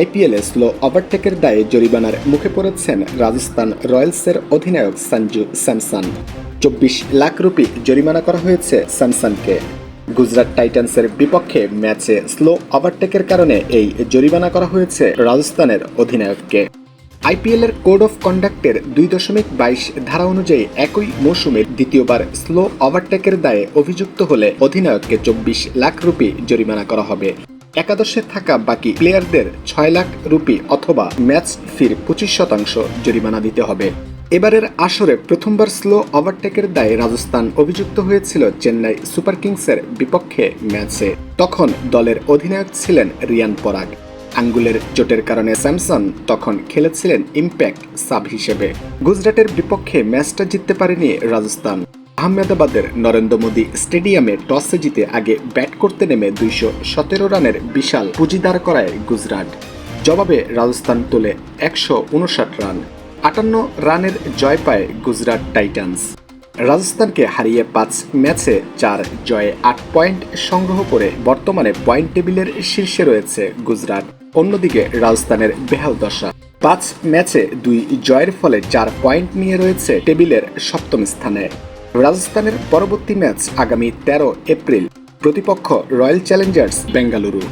আইপিএলে স্লো ওভারটেকের দায়ে জরিমানার মুখে পড়েছেন রাজস্থান রয়্যালসের অধিনায়ক সঞ্জু স্যামসন। চব্বিশ লাখ রুপি জরিমানা করা হয়েছে স্যামসনকে। গুজরাট টাইটান্সের বিপক্ষে ম্যাচে স্লো ওভারটেকের কারণে এই জরিমানা করা হয়েছে রাজস্থানের অধিনায়ককে। আইপিএল এর কোড অফ কন্ডাক্টের দুই দশমিক বাইশ ধারা অনুযায়ী একই মৌসুমে দ্বিতীয়বার স্লো ওভারটেকের দায়ে অভিযুক্ত হলে অধিনায়ককে চব্বিশ লাখ রুপি জরিমানা করা হবে। একাদশে থাকা বাকি প্লেয়ারদের ছয় লাখ রুপি অথবা ম্যাচ ফির পঁচিশ শতাংশ জরিমানা দিতে হবে। এবারের আসরে প্রথমবার স্লো ওভারটেকের দায়ে রাজস্থান অভিযুক্ত হয়েছিল চেন্নাই সুপার কিংসের বিপক্ষে ম্যাচে। তখন দলের অধিনায়ক ছিলেন রিয়ান পরাগ। আঙ্গুলের চোটের কারণে স্যামসন তখন খেলেছিলেন ইম্প্যাক্ট সাব হিসেবে। গুজরাটের বিপক্ষে ম্যাচটা জিততে পারেনি রাজস্থান। আহমেদাবাদের নরেন্দ্র মোদী স্টেডিয়ামে টসে জিতে আগে ব্যাট করতে নেমে দুইশো সতেরো রানের বিশাল পুঁজি দাঁড় করায় গুজরাট। জবাবে রাজস্থান তোলে একশো উনষাট রান। আটান্ন রানের জয় পায় গুজরাট টাইটান্স। রাজস্থানকে হারিয়ে পাঁচ ম্যাচে চার জয়ে আট পয়েন্ট সংগ্রহ করে বর্তমানে পয়েন্ট টেবিলের শীর্ষে রয়েছে গুজরাট। অন্যদিকে রাজস্থানের বেহাল দশা। পাঁচ ম্যাচে দুই জয়ের ফলে চার পয়েন্ট নিয়ে রয়েছে টেবিলের সপ্তম স্থানে। রাজস্থানের পরবর্তী ম্যাচ আগামী তেরো এপ্রিল প্রতিপক্ষ রয়্যাল চ্যালেঞ্জার্স বেঙ্গালুরু।